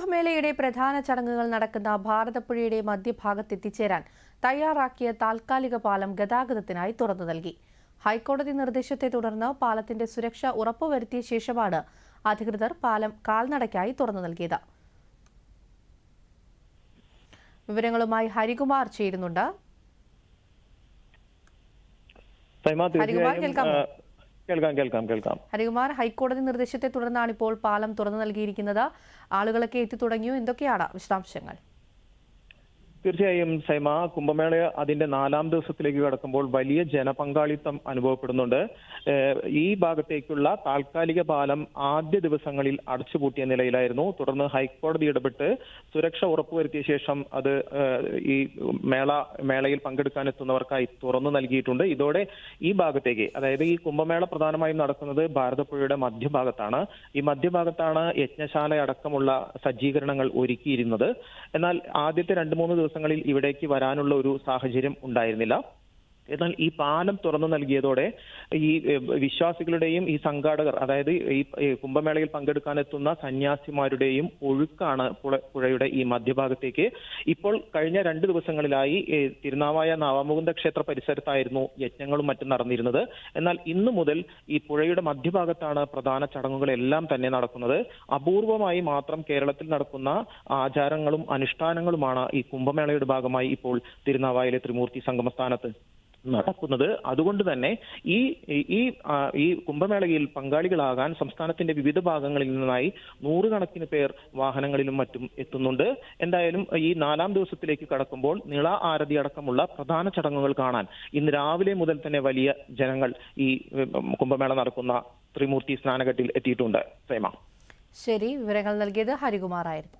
കുംഭമേളയുടെ പ്രധാന ചടങ്ങുകൾ നടക്കുന്ന ഭാരതപ്പുഴയുടെ മധ്യഭാഗത്ത് എത്തിച്ചേരാൻ തയ്യാറാക്കിയ താൽക്കാലിക പാലം ഗതാഗതത്തിനായി തുറന്നു നൽകി. ഹൈക്കോടതി നിർദ്ദേശത്തെ തുടർന്ന് പാലത്തിന്റെ സുരക്ഷ ഉറപ്പുവരുത്തിയ ശേഷമാണ് അധികൃതർ പാലം കാൽനടയ്ക്കായി തുറന്നു നൽകിയത്. വിവരങ്ങളുമായി ഹരികുമാർ ചേരുന്നുണ്ട്. ഹരികുമാർ? ആ, കേൾക്കാം കേൾക്കാം കേൾക്കാം. ഹരികുമാർ ഹൈക്കോടതി നിർദ്ദേശത്തെ തുടർന്നാണ് ഇപ്പോൾ പാലം തുറന്നു നൽകിയിരിക്കുന്നത്. ആളുകളൊക്കെ എത്തി തുടങ്ങിയോ? എന്തൊക്കെയാണ് വിശദാംശങ്ങൾ? തീർച്ചയായും സൈമ കുംഭമേള അതിന്റെ നാലാം ദിവസത്തിലേക്ക് കടക്കുമ്പോൾ വലിയ ജനപങ്കാളിത്തം അനുഭവപ്പെടുന്നുണ്ട്. ഈ ഭാഗത്തേക്കുള്ള താൽക്കാലിക പാലം ആദ്യ ദിവസങ്ങളിൽ അടച്ചുപൂട്ടിയ നിലയിലായിരുന്നു. തുടർന്ന് ഹൈക്കോടതി ഇടപെട്ട് സുരക്ഷ ഉറപ്പുവരുത്തിയ ശേഷം അത് ഈ മേള മേളയിൽ പങ്കെടുക്കാൻ എത്തുന്നവർക്കായി തുറന്നു നൽകിയിട്ടുണ്ട്. ഇതോടെ ഈ ഭാഗത്തേക്ക് അതായത് ഈ കുംഭമേള പ്രധാനമായും നടക്കുന്നത് ഭാരതപ്പുഴയുടെ മധ്യഭാഗത്താണ്. ഈ മധ്യഭാഗത്താണ് യജ്ഞശാല അടക്കമുള്ള സജ്ജീകരണങ്ങൾ ഒരുക്കിയിരുന്നത്. എന്നാൽ ആദ്യത്തെ രണ്ട് മൂന്ന് ദിവസങ്ങളിൽ ഇവിടേക്ക് വരാനുള്ള ഒരു സാഹചര്യം ഉണ്ടായിരുന്നില്ല. എന്നാൽ ഈ പാലം തുറന്നു നൽകിയതോടെ ഈ വിശ്വാസികളുടെയും ഈ സംഘാടകർ അതായത് ഈ കുംഭമേളയിൽ പങ്കെടുക്കാനെത്തുന്ന സന്യാസിമാരുടെയും ഒഴുക്കാണ് പുഴ- പുഴയുടെ ഈ മധ്യഭാഗത്തേക്ക്. ഇപ്പോൾ കഴിഞ്ഞ രണ്ട് ദിവസങ്ങളിലായി തിരുനാവായ നവമുകുന്ദ ക്ഷേത്ര പരിസരത്തായിരുന്നു യജ്ഞങ്ങളും മറ്റും നടന്നിരുന്നത്. എന്നാൽ ഇന്നു മുതൽ ഈ പുഴയുടെ മധ്യഭാഗത്താണ് പ്രധാന ചടങ്ങുകളെല്ലാം തന്നെ നടക്കുന്നത്. അപൂർവമായി മാത്രം കേരളത്തിൽ നടക്കുന്ന ആചാരങ്ങളും അനുഷ്ഠാനങ്ങളുമാണ് ഈ കുംഭമേളയുടെ ഭാഗമായി ഇപ്പോൾ തിരുനാവായിലെ ത്രിമൂർത്തി സംഗമസ്ഥാനത്ത്. നടക്കുന്നത്. അതുകൊണ്ട് തന്നെ ഈ ഈ ഈ കുംഭമേളയിൽ പങ്കാളികളാകാൻ സംസ്ഥാനത്തിന്റെ വിവിധ ഭാഗങ്ങളിൽ നിന്നായി നൂറുകണക്കിന് പേർ വാഹനങ്ങളിലും മറ്റും എത്തുന്നുണ്ട്. എന്തായാലും ഈ നാലാം ദിവസത്തിലേക്ക് കടക്കുമ്പോൾ നിള ആരതി അടക്കമുള്ള പ്രധാന ചടങ്ങുകൾ കാണാൻ ഇന്ന് രാവിലെ മുതൽ തന്നെ വലിയ ജനങ്ങൾ ഈ കുംഭമേള നടക്കുന്ന ത്രിമൂർത്തി സ്നാനഘട്ടിൽ എത്തിയിട്ടുണ്ട്. ശരി വിവരങ്ങൾ നൽകിയത് ഹരികുമാറായിരുന്നു.